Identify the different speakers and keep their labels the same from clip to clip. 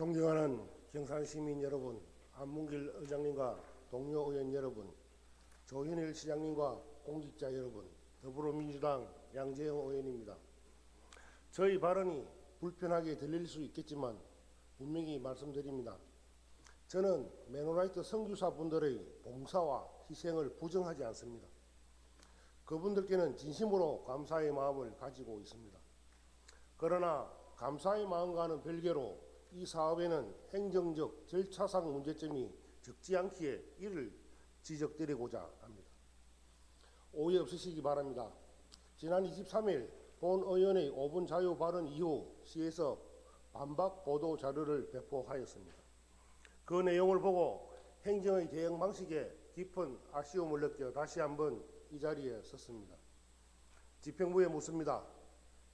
Speaker 1: 존경하는 경산 시민 여러분, 안문길 의장님과 동료 의원 여러분, 조현일 시장님과 공직자 여러분, 더불어민주당 양재영 의원입니다. 저희 발언이 불편하게 들릴 수 있겠지만 분명히 말씀드립니다. 저는 메노라이트 선교사 분들의 봉사와 희생을 부정하지 않습니다. 그분들께는 진심으로 감사의 마음을 가지고 있습니다. 그러나 감사의 마음과는 별개로 이 사업에는 행정적 절차상 문제점이 적지 않기에 이를 지적드리고자 합니다. 오해 없으시기 바랍니다. 지난 23일 본 의원의 5분 자유 발언 이후 시에서 반박 보도 자료를 배포하였습니다. 그 내용을 보고 행정의 대응 방식에 깊은 아쉬움을 느껴 다시 한번 이 자리에 섰습니다. 집행부에 묻습니다.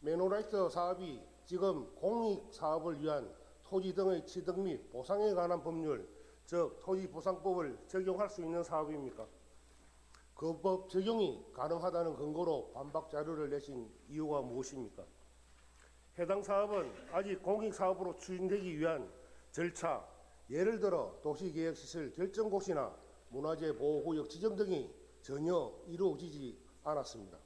Speaker 1: 메노라이트 사업이 지금 공익 사업을 위한 토지 등의 취득 및 보상에 관한 법률, 즉 토지보상법을 적용할 수 있는 사업입니까? 그 법 적용이 가능하다는 근거로 반박 자료를 내신 이유가 무엇입니까? 해당 사업은 아직 공익 사업으로 추진되기 위한 절차, 예를 들어 도시계획시설 결정고시나 문화재 보호구역 지정 등이 전혀 이루어지지 않았습니다.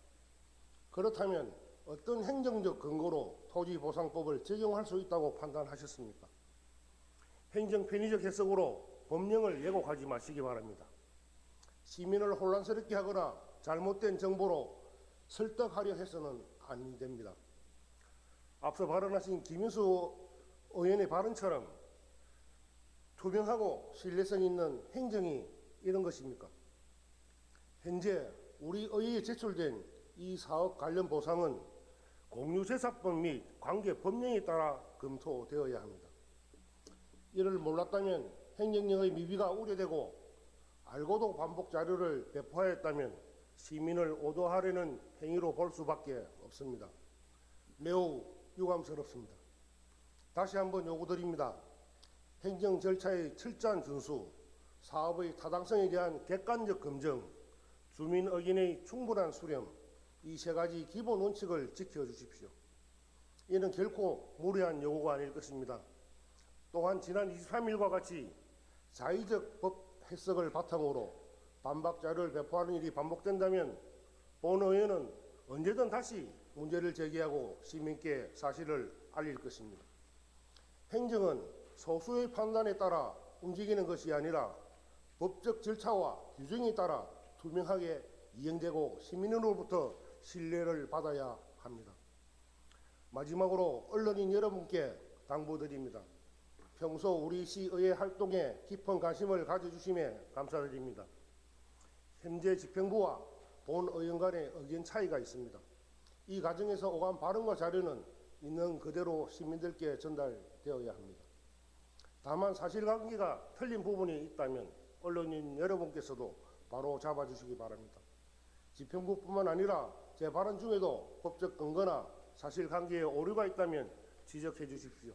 Speaker 1: 그렇다면 어떤 행정적 근거로 토지보상법을 적용할 수 있다고 판단하셨습니까? 행정 편의적 해석으로 법령을 왜곡하지 마시기 바랍니다. 시민을 혼란스럽게 하거나 잘못된 정보로 설득하려 해서는 아니 됩니다. 앞서 발언하신 김인수 의원의 발언처럼 투명하고 신뢰성 있는 행정이 이런 것입니까? 현재 우리 의회에 제출된 이 사업 관련 보상은 공유재산법 및 관계 법령에 따라 검토되어야 합니다. 이를 몰랐다면 행정력의 미비가 우려되고 알고도 반복 자료를 배포하였다면 시민을 오도하려는 행위로 볼 수밖에 없습니다. 매우 유감스럽습니다. 다시 한번 요구드립니다. 행정 절차의 철저한 준수, 사업의 타당성에 대한 객관적 검증, 주민 의견의 충분한 수렴, 이 세 가지 기본 원칙을 지켜주십시오. 이는 결코 무리한 요구가 아닐 것입니다. 또한 지난 23일과 같이 자의적 법 해석을 바탕으로 반박 자료를 배포하는 일이 반복된다면 본 의원은 언제든 다시 문제를 제기하고 시민께 사실을 알릴 것입니다. 행정은 소수의 판단에 따라 움직이는 것이 아니라 법적 절차와 규정에 따라 투명하게 이행되고 시민으로부터 신뢰를 받아야 합니다. 마지막으로 언론인 여러분께 당부드립니다. 평소 우리 시의회 활동에 깊은 관심을 가져주심에 감사드립니다. 현재 집행부와 본 의원 간의 의견 차이가 있습니다. 이 과정에서 오간 발언과 자료는 있는 그대로 시민들께 전달되어야 합니다. 다만 사실관계가 틀린 부분이 있다면 언론인 여러분께서도 바로 잡아주시기 바랍니다. 집행부뿐만 아니라 제 발언 중에도 법적 근거나 사실관계에 오류가 있다면 지적해 주십시오.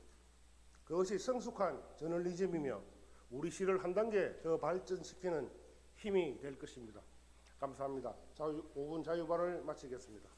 Speaker 1: 그것이 성숙한 저널리즘이며 우리 시를 한 단계 더 발전시키는 힘이 될 것입니다. 감사합니다. 자유, 5분 자유 발언을 마치겠습니다.